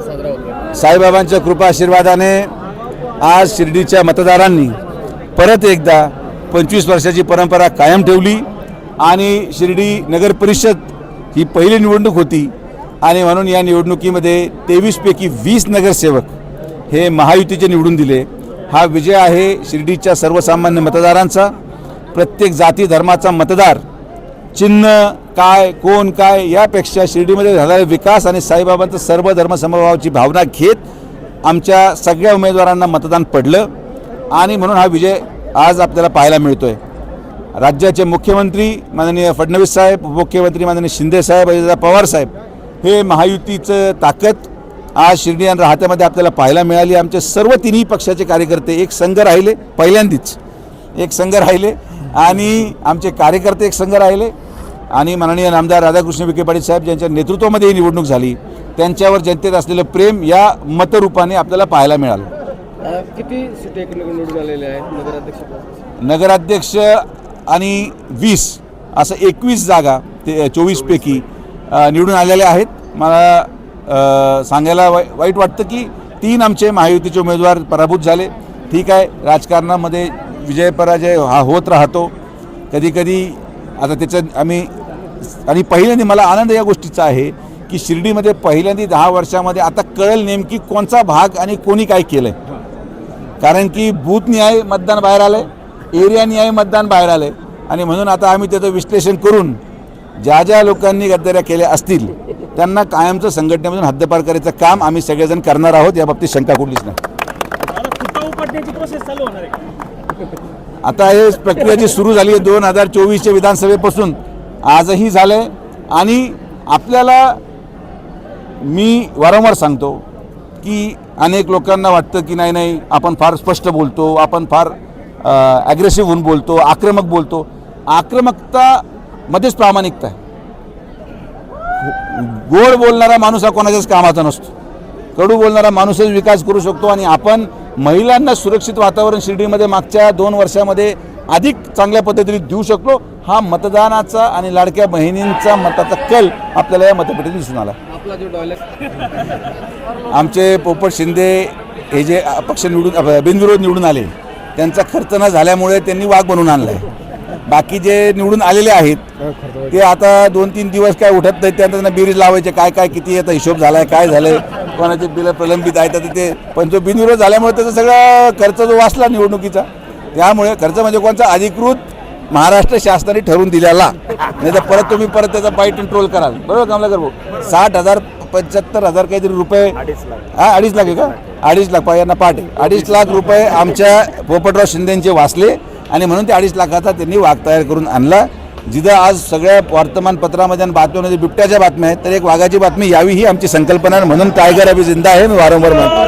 साईबाबांच्या कृपा आशीर्वादाने आज शिर्डीच्या मतदारांनी परत एकदा पंचवीस वर्षाची परंपरा कायम ठेवली आणि शिर्डी नगर परिषद ही पहिली निवडणूक होती आणि म्हणून या निवडणुकीमध्ये तेवीसपैकी वीस नगरसेवक हे महायुतीचे निवडून दिले. हा विजय आहे शिर्डीच्या सर्वसामान्य मतदारांचा. प्रत्येक जाती धर्माचा मतदार चिन्ह काय कोण काय यापेक्षा शिर्डीमध्ये झालेला विकास आणि साईबाबांचं सर्व धर्मसमभावाची भावना घेत आमच्या सगळ्या उमेदवारांना मतदान पडलं. आणि म्हणून हा विजय आज आपल्याला पाहायला मिळतो आहे राज्याचे मुख्यमंत्री माननीय फडणवीस साहेब उपमुख्यमंत्री माननीय शिंदे साहेब अजितदादा पवार साहेब हे महायुतीचं ताकद आज शिर्डी आणि राहत्यामध्ये आपल्याला पाहायला मिळाली. आमचे सर्व तिन्ही पक्षाचे कार्यकर्ते एक संघ राहिले पहिल्यांदीच एक संघ राहिले. आणि आमचे कार्यकर्ते एक संघ राहिले. आणि माननीय नामदार राधाकृष्ण विखे पाटील साहेब ज्यांच्या नेतृत्वामध्ये ही निवडणूक झाली त्यांच्यावर जनतेत असलेलं प्रेम या मतरूपाने आपल्याला पाहायला मिळालं. किती सीट निवडून आलेल्या आहेत नगराध्यक्ष नगराध्यक्ष आणि वीस असं एकवीस जागा ते चोवीसपैकी निवडून आलेल्या आहेत. मला सांगायला वाई वाईट वाटतं की तीन आमचे महायुतीचे उमेदवार पराभूत झाले. ठीक आहे राजकारणामध्ये विजय पराजय हा होत राहतो. कधीकधी आता त्याचं आम्ही आणि पहिल्यांदा मला आनंद या गोष्टीचा आहे की शिर्डीमध्ये पहिल्यांदा दहा वर्षामध्ये आता कळेल नेमकी कोणचा भाग आणि कोणी काय केलं आहे कारण की बूथ न्याय मतदान बाहेर आलं आहे एरिया न्याय मतदान बाहेर आलं आहे आणि म्हणून आता आम्ही त्याचं विश्लेषण करून ज्या ज्या लोकांनी गद्दाऱ्या केल्या असतील त्यांना कायमचं संघटनेमधून हद्दपार करायचं काम आम्ही सगळेजण करणार आहोत या बाबतीत शंका कुठलीच नाही. आता हे प्रक्रिया जी सुरू झाली आहे दोन हजार चोवीसच्या विधानसभेपासून आजही झालं आहे आणि आपल्याला मी वारंवार सांगतो की अनेक लोकांना वाटतं की नाही नाही आपण फार स्पष्ट बोलतो आपण फार ॲग्रेसिव्ह होऊन बोलतो आक्रमक बोलतो. आक्रमकतामध्येच प्रामाणिकता आहे. गोड बोलणारा माणूस हा कोणाच्याच कामाचा नसतो. कडू बोलणारा माणूसच विकास करू शकतो आणि आपण महिलांना सुरक्षित वातावरण शिर्डीमध्ये मागच्या दोन वर्षामध्ये अधिक चांगल्या पद्धतीने देऊ शकलो. हा मतदानाचा आणि लाडक्या बहिणींचा मताचा कल आपल्याला या मतपेटीत दिसून आला. आमचे पोपट शिंदे हे जे अपक्ष निवडून बिनविरोध निवडून आले त्यांचा खर्च न झाल्यामुळे त्यांनी वाघ बनवून आणला आहे बाकी जे निवडून आलेले आहेत ते आता दोन तीन दिवस काय उठत नाही त्यानंतर त्यांना बिरीज लावायचे काय काय किती आता हिशोब झालाय काय झालंय. कोणाचे बिलं प्रलंबित आहेत आता ते पण तो बिनविरोध झाल्यामुळे त्याचा सगळा खर्च जो वाचला निवडणुकीचा त्यामुळे खर्च म्हणजे कोणचा अधिकृत महाराष्ट्र शासनाने ठरवून दिलेला. नाही तर परत तुम्ही परत त्याचा पाय कंट्रोल कराल. बरोबर कमलाकर भाऊ? साठ हजार पंच्याहत्तर हजार काहीतरी रुपये. हा अडीच लाख आहे का? अडीच लाख यांना पाठ आहे. अडीच लाख रुपये आमच्या पोपटराव शिंदेचे वाचले आणि म्हणून ते अडीच लाखाचा त्यांनी वाघ तयार करून आणला. जिथं आज सगळ्या वर्तमानपत्रामध्ये आणि बातम्यांमध्ये बिबट्याच्या बातम्या आहेत तर एक वाघाची बातमी यावी ही आमची संकल्पना आहे. म्हणून टायगर अभि जिंदा आहे मी वारंवार म्हणतो